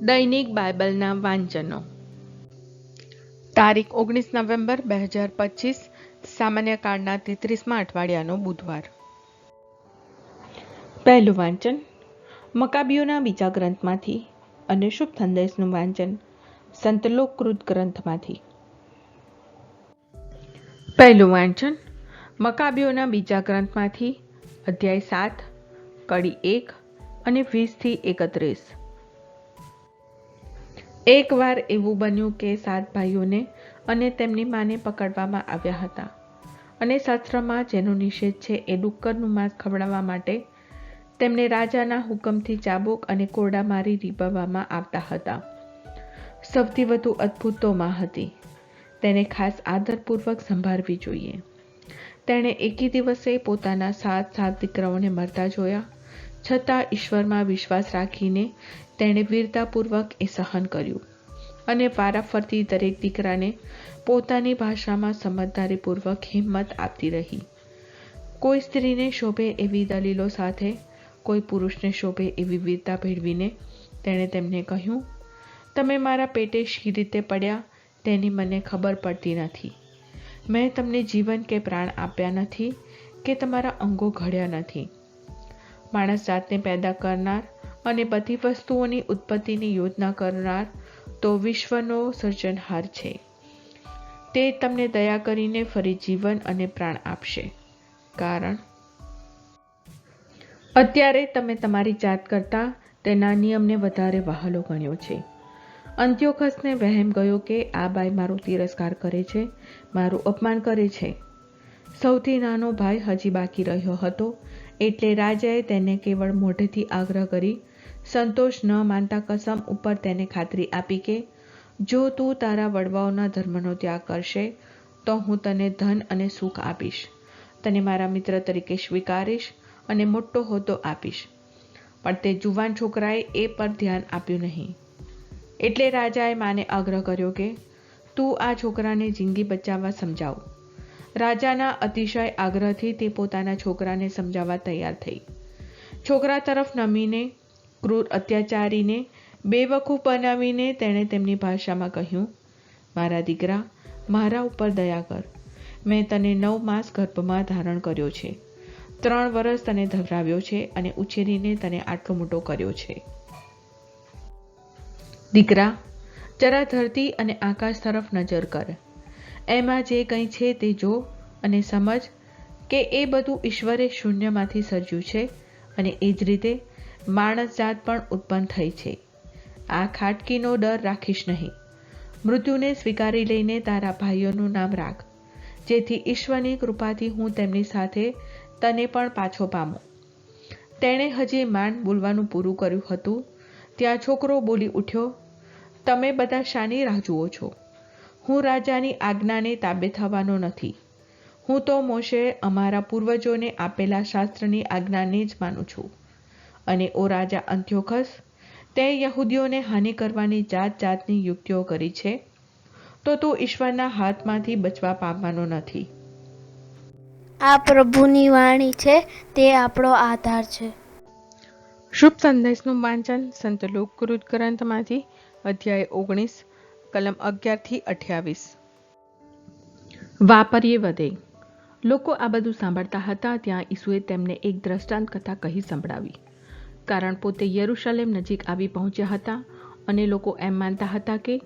દૈનિક બાઇબલના વાંચનો. તારીખ ઓગણીસ નવેમ્બર બે હજાર પચીસ, સામાન્ય કાળના તેત્રીસમાં અઠવાડિયાનો બુધવાર. પહેલું વાંચન મકાબીઓના બીજા ગ્રંથમાંથી અને શુભ સંદેશનું વાંચન સંતલોકૃત ગ્રંથમાંથી. પહેલું વાંચન મકાબીઓના બીજા ગ્રંથમાંથી, અધ્યાય સાત, કડી એક અને વીસથી એકત્રીસ. એકવાર એવું બન્યું કે સાત ભાઈઓને અને તેમની માને પકડવામાં આવ્યા હતા. અને શાસ્ત્રમાં જેનો નિષેધ છે એ ડુક્કરનું માંસ ખવડાવવા માટે તેમને રાજાના હુકમથી ચાબુક અને કોરડા મારી રીબવામાં આવતા હતા. સૌથી વધુ અદ્ભુત તો માં હતી. તેને ખાસ આદરપૂર્વક સંભાળવી જોઈએ. તેણે એકી દિવસે પોતાના સાત સાત દીકરાઓને મરતા જોયા છતાં ઈશ્વરમાં વિશ્વાસ રાખીને તેણે વીરતાપૂર્વક એ સહન કર્યું અને વારાફરતી દરેક દીકરાને પોતાની ભાષામાં સમજદારીપૂર્વક હિંમત આપતી રહી. કોઈ સ્ત્રીને શોભે એવી દલીલો સાથે, કોઈ પુરુષને શોભે એવી વીરતા ભેળવીને તેણે તેમને કહ્યું, તમે મારા પેટે શી રીતે પડ્યા તેની મને ખબર પડતી નથી. મેં તમને જીવન કે પ્રાણ આપ્યા નથી કે તમારા અંગો ઘડ્યા નથી. માણસ જાતને પેદા કરનાર અને બધી વસ્તુઓની ઉત્પત્તિની યોજના કરનાર તો વિશ્વનો સર્જનહાર છે. તે તમને દયા કરીને ફરી જીવન અને પ્રાણ આપશે. કારણ? અત્યારે તમે તમારી જાત કરતાં તેના નિયમને વધારે વહાલો ગણ્યો છે. અંત્યોખસને વહેમ ગયો કે આ બાઈ મારો તિરસ્કાર કરે છે, મારું અપમાન કરે છે. સૌથી નાનો ભાઈ હજી બાકી રહ્યો હતો એટલે રાજાએ તેને કેવળ મોઢેથી આગ્રહ કરી, સંતોષ ન માનતા કસમ ઉપર તેને ખાતરી આપી કે, જો તું તારા વડવાઓના ધર્મનો ત્યાગ કરશે, તો હું તને ધન અને સુખ આપીશ. તને મારા મિત્ર તરીકે સ્વીકારીશ અને મોટો હોદ્દો આપીશ. પણ તે જુવાન છોકરાએ એ પર ધ્યાન આપ્યું નહીં. એટલે રાજાએ માને આગ્રહ કર્યો કે, તું આ છોકરાને જિંદગી બચાવવા સમજાવ. રાજાના અતિશય આગ્રહથી તે પોતાના છોકરાને સમજાવવા તૈયાર થઈ. છોકરા તરફ નમીને, ક્રૂર અત્યાચારીને, બેવકૂફ બનાવીને તેણે તેમની ભાષામાં કહ્યું, મારા દીકરા, મારા ઉપર દયા કર. મેં તને નવ માસ ગર્ભમાં ધારણ કર્યો છે. ત્રણ વર્ષ તને ધવરાવ્યો છે અને ઉછેરીને તને આટલો મોટો કર્યો છે. દીકરા, જરા ધરતી અને આકાશ તરફ નજર કર. એમાં જે કંઈ છે તે જો અને સમજ કે એ બધું ઈશ્વરે શૂન્યમાંથી સર્જ્યું છે અને એ જ રીતે માણસ જાત પણ ઉત્પન્ન થઈ છે. આ ખાટકીનો ડર રાખીશ નહીં. મૃત્યુને સ્વીકારી લઈને તારા ભાઈઓનું નામ રાખ. જેથી ઈશ્વરની કૃપાથી હું તેમની સાથે તને પણ પાછો પામું. તેણે હજી માંડ બોલવાનું પૂરું કર્યું હતું. ત્યાં છોકરો બોલી ઉઠ્યો, તમે બધા શાની રાહ જુઓ છો. હું રાજાની આજ્ઞાને તાબે થવાનો નથી. હું તો મોશે અમારા પૂર્વજોને આપેલા શાસ્ત્રની આજ્ઞાને જ માનું છું. અને ઓ રાજા અંત્યોખસ તે યહૂદીઓને હાનિ કરવાની જાત જાતની યુક્તિઓ કરી છે તો તું ઈશ્વરના હાથમાંથી બચવા પામવાનો નથી. આ પ્રભુની વાણી છે તે આપણો આધાર છે. શુભ સંદેશનું વાંચન સંત લોકકૃત ગ્રંથમાંથી અધ્યાય ઓગણીસ કલમ અગિયારથી અઠ્યાવીસ. વાપરીએ વધે. લોકો આ બધું સાંભળતા હતા ત્યાં ઈસુએ તેમને એક દ્રષ્ટાંત કથા કહી સંભળાવી. કારણ પોતે યરુશલેમ નજીક આવી પહોંચ્યા હતા અને લોકો એમ માનતા હતા કે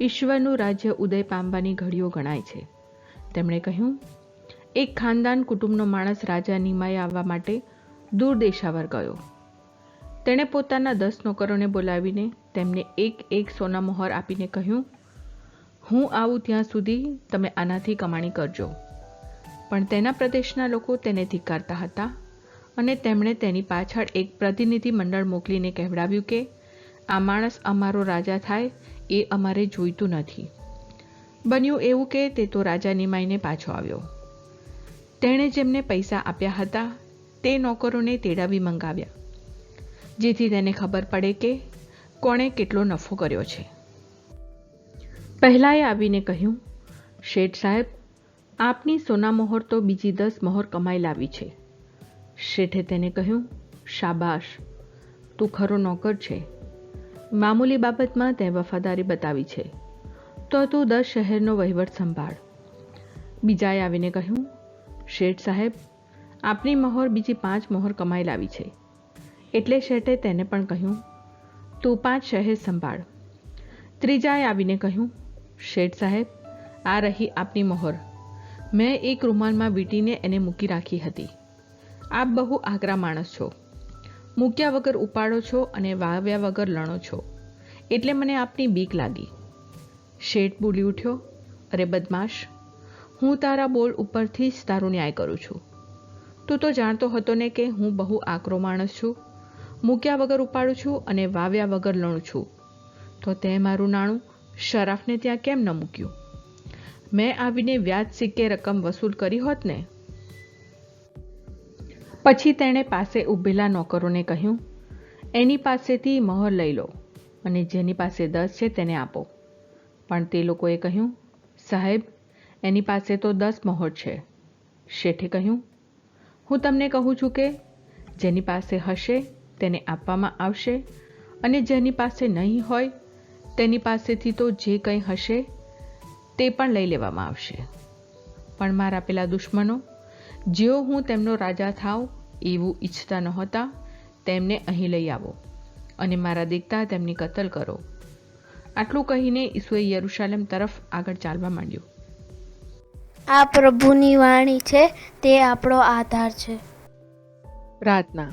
ઈશ્વરનું રાજ્ય ઉદય પામવાની ઘડીઓ ગણાય છે. તેમણે કહ્યું, એક ખાનદાન કુટુંબનો માણસ રાજા નિમાએ આવવા માટે દૂર દેશાવર ગયો. તેણે પોતાના દસ નોકરોને બોલાવીને તેમને એક એક સોના મોહર આપીને કહ્યું, હું આવું ત્યાં સુધી તમે આનાથી કમાણી કરજો. પણ તેના પ્રદેશના લોકો તેને ધિક્કારતા હતા અને તેમણે તેની પાછળ એક પ્રતિનિધિ મંડળ મોકલીને કહેવડાવ્યું કે, આ માણસ અમારો રાજા થાય, એ અમારે જોઈતું નથી. બન્યું એવું કે તે તો રાજા નિમાઈને પાછો આવ્યો. તેણે જેમને પૈસા આપ્યા હતા, તે નોકરોને તેડાવી મંગાવ્યા. જેથી તેને ખબર પડે કે કોણે કેટલો નફો કર્યો છે. પહેલાએ આવીને કહ્યું, શેઠ સાહેબ, આપની સોના મોહર તો બીજી દસ મોહર કમાઈ લાવી છે. શેઠે તેને કહ્યું, શાબાશ, તું ખરો નોકર છે. મામૂલી બાબતમાં તે વફાદારી બતાવી છે. તો તું દસ શહેરનો વહીવટ સંભાળ. બીજાએ આવીને કહ્યું, શેઠ સાહેબ, આપની મહોર બીજી પાંચ મહોર કમાઈ લાવી છે. એટલે શેઠે તેને પણ કહ્યું, તું પાંચ શહેર સંભાળ. ત્રીજાએ આવીને કહ્યું, શેઠ સાહેબ, આ રહી આપની મહોર. મેં એક રૂમાલમાં વીંટીને એને મૂકી રાખી હતી. આપ બહુ આકરા માણસ છો. મૂક્યા વગર ઉપાડો છો અને વાવ્યા વગર લણો છો. એટલે મને આપની બીક લાગી. શેઠ બોલી ઉઠ્યો, અરે બદમાશ, હું તારા બોલ ઉપરથી જ તારો ન્યાય કરું છું. તું તો જાણતો હતો ને કે હું બહુ આકરો માણસ છું. મૂક્યા વગર ઉપાડું છું અને વાવ્યા વગર લણું છું. તો તે મારું નાણું શરાફને ત્યાં કેમ ન મૂક્યું? મેં આવીને વ્યાજ સિક્કે રકમ વસૂલ કરી હોત ને? પછી તેણે પાસે ઊભેલા નોકરોને કહ્યું, એની પાસેથી મહોર લઈ લો અને જેની પાસે દસ છે તેને આપો. પણ તે લોકોએ કહ્યું, સાહેબ, એની પાસે તો દસ મહોર છે. શેઠે કહ્યું, હું તમને કહું છું કે, જેની પાસે હશે તેને આપવામાં આવશે અને જેની પાસે નહીં હોય તેની પાસેથી તો જે કંઈ હશે તે પણ લઈ લેવામાં આવશે. પણ મારા પેલા દુશ્મનો જેઓ હું તેમનો રાજા થાવ એવું ઈચ્છતા નહોતા તેમને અહીં લઈ આવો અને મારા દેખતા તેમની કતલ કરો. આટલું કહીને ઈસુએ યરુશાલેમ તરફ આગળ ચાલવા માંડ્યું. આ પ્રભુની વાણી છે તે આપણો આધાર છે. પ્રાર્થના.